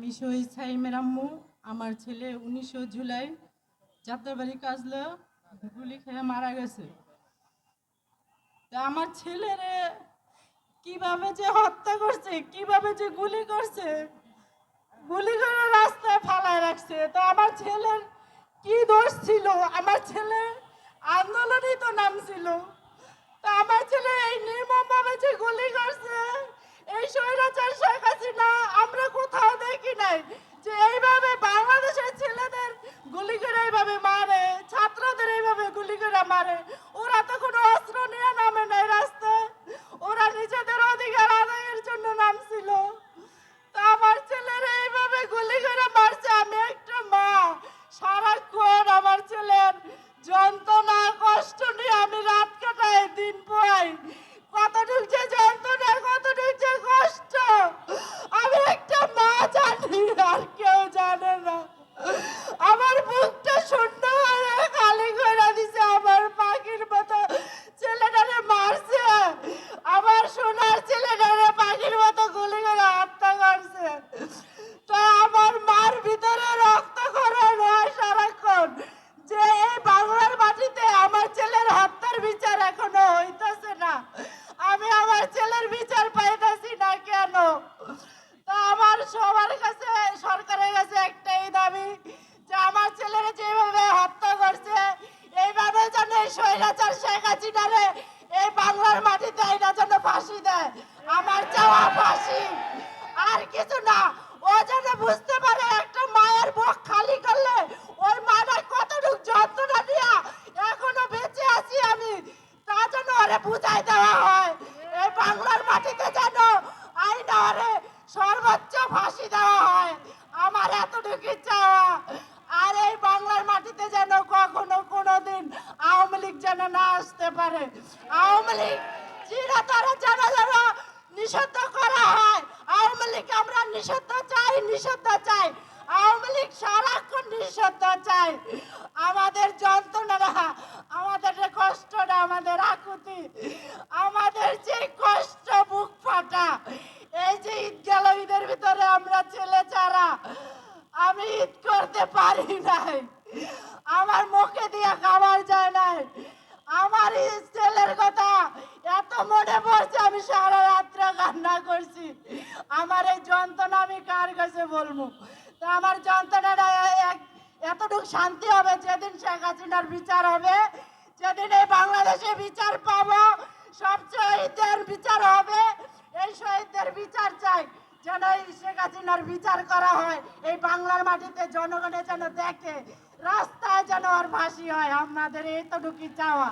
আমি শহীদ সাইমের আম্মু আমার ছেলে উনিশশো জুলাই যাত্রাবাড়ি কাজলে গুলি খেয়ে মারা গেছে। আমার ছেলেরে কীভাবে যে হত্যা করছে, কীভাবে যে গুলি করছে, গুলি করে রাস্তায় ফালায় রাখছে, তো আমার ছেলের কি দোষ ছিল? আমার ছেলে আন্দোলনই তো নাম ছিল। তা আমার ছেলে এই নির্মমভাবে যে গুলি করছে, এই স্বৈরাচার শেখ হাসিনা, আমরা কোথাও যে এইভাবে বাংলাদেশের ছেলেদের গুলি করে এইভাবে মারে ছাত্রদের এইভাবে গুলি করে মারে। সোনার ছেলেটারে পাখির মতো গুলি করে হত্যা করছে। তো আমার মার ভিতরে রক্ত খরণ হয় সারাক্ষণ। যে এই বাংলার মাটিতে আমার ছেলের হত্যার বিচার এখনও হইতাছে না। আমি আমার ছেলের বিচার পাইতাছি না কেন? তা আমার সবার কাছে, সরকারের কাছে একটাই দাবি, যে আমার ছেলের যেভাবে হত্যা করছে, এইভাবে যেন এই স্বৈরাচার শেখ হাসিনারে এই বাংলার মাটিতে এটা যেন ফাঁসি দেয়। আমার চাওয়া ফাঁসি। আর কিছু না, ও যেন বুঝতে পারে একটা মায়ের বুক খালি করলে ওই মাটা কতটুক যন্ত্রণা দিয়া এখনও বেঁচে আছি আমি, তা যেন ওরে বুঝাই দেওয়া হয়। এই বাংলার মাটিতে যেন আইনা ওরে সর্বোচ্চ ফাঁসি দেওয়া হয়। আমার এতটুকু চাওয়া। আর এই বাংলার মাটিতে যেন কখনো কোনোদিন আওয়ামী লীগ যেন না আসতে পারে। আওয়ামী লীগ নিষিদ্ধ করা হয়। আওয়ামী লীগ আমরা নিষিদ্ধ চাই নিষিদ্ধ চাই। আওয়ামী লীগ সারাক্ষণ নিষিদ্ধ চাই। আমাদের যন্ত্রণারা, আমাদের যে কষ্টটা, আমাদের আকুতি, আমাদের যে কষ্ট বুক ফাটা, এই যে ঈদ গেল, ঈদের ভিতরে আমরা ছেলে ছাড়া আমি ঈদ করতে পারি নাই। আমার মুখে দিয়ে খাবার যায় নাই। আমার ছেলের কথা এত মনে পড়ছে, আমি সারা কান্না করছি। আমার এই যন্ত্রণা আমি কার কাছে বলব? তো আমার যন্ত্রণাটা এতটুকু শান্তি হবে যেদিন শেখ হাসিনার বিচার হবে, যেদিন এই বাংলাদেশে বিচার পাবো, সব শহীদদের বিচার হবে। এই শহীদদের বিচার চাই, যেন এই শেখ হাসিনার বিচার করা হয়, এই বাংলার মাটিতে জনগণের যেন দেখে, রাস্তায় যেন আর ফাঁসি হয়। আমাদের এইটুকুই চাওয়া।